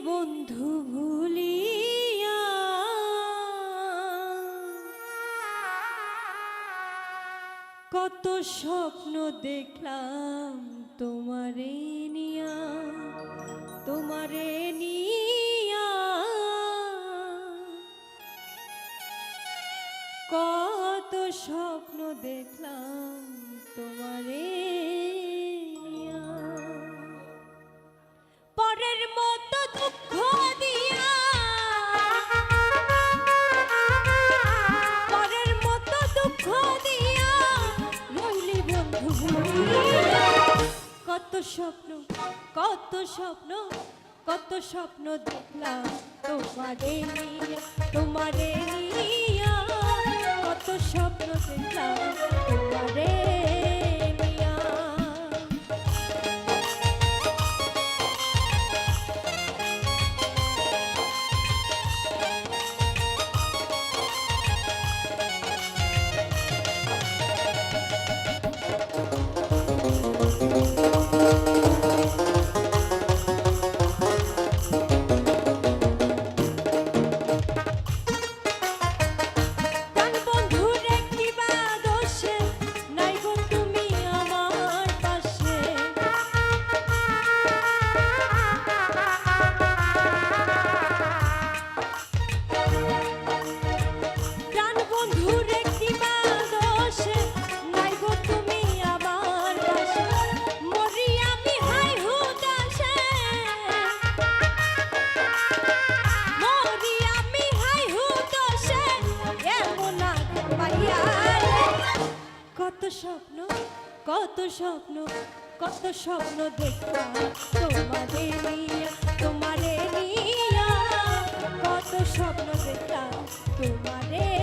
বন্ধু ভুলিয়া। কত স্বপ্ন দেখলাম তোমারে নিয়া তোমারে নিয়া। কত স্বপ্ন দেখলাম তোমারে স্বপ্ন কত স্বপ্ন কত স্বপ্ন দেখলাম। তোমারে তোমারে কত স্বপ্ন দেখলাম। তোমারে কত স্বপ্ন কত স্বপ্ন কত স্বপ্ন দেখলাম। তোমারে নিয়া তোমারে নিয়া, কত স্বপ্ন দেখলাম। তোমারে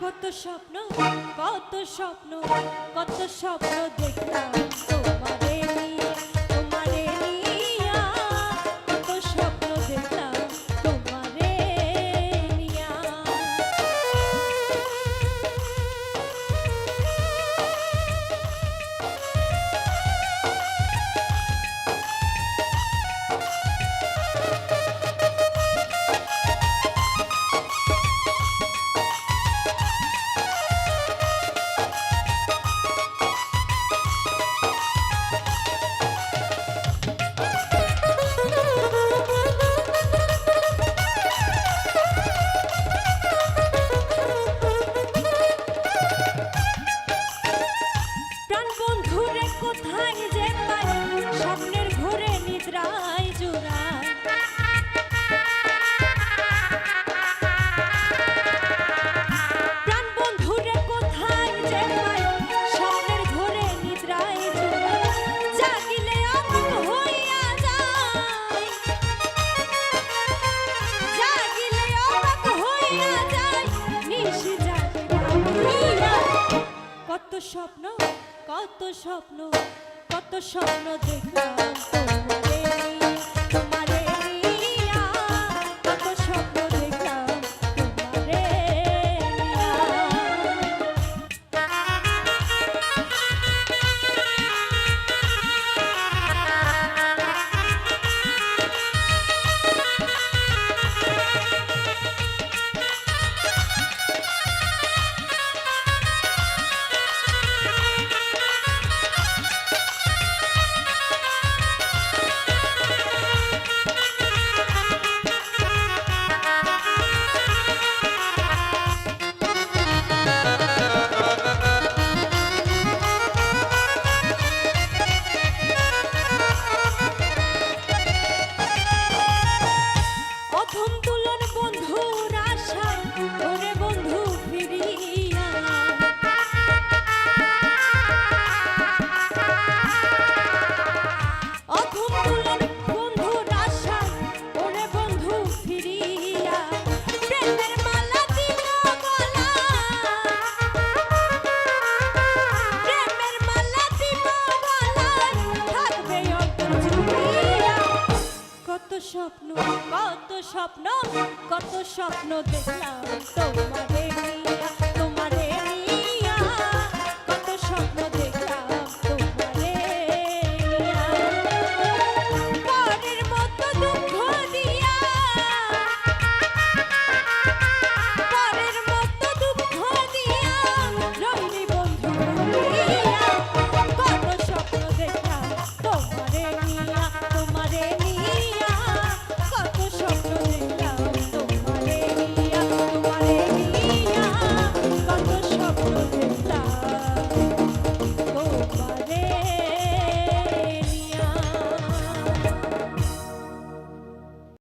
কত স্বপ্ন কত স্বপ্ন কত স্বপ্ন দেখলাম তোমারে বন্ধুরে কোথায় যে স্বপ্নের ঘোরে নিদ্রায় জোড়ায়। প্রাণ বন্ধুরে কত স্বপ্ন কত স্বপ্ন দেখলাম স্বপ্ন কত স্বপ্ন কত স্বপ্ন দেখলাম তোমাদের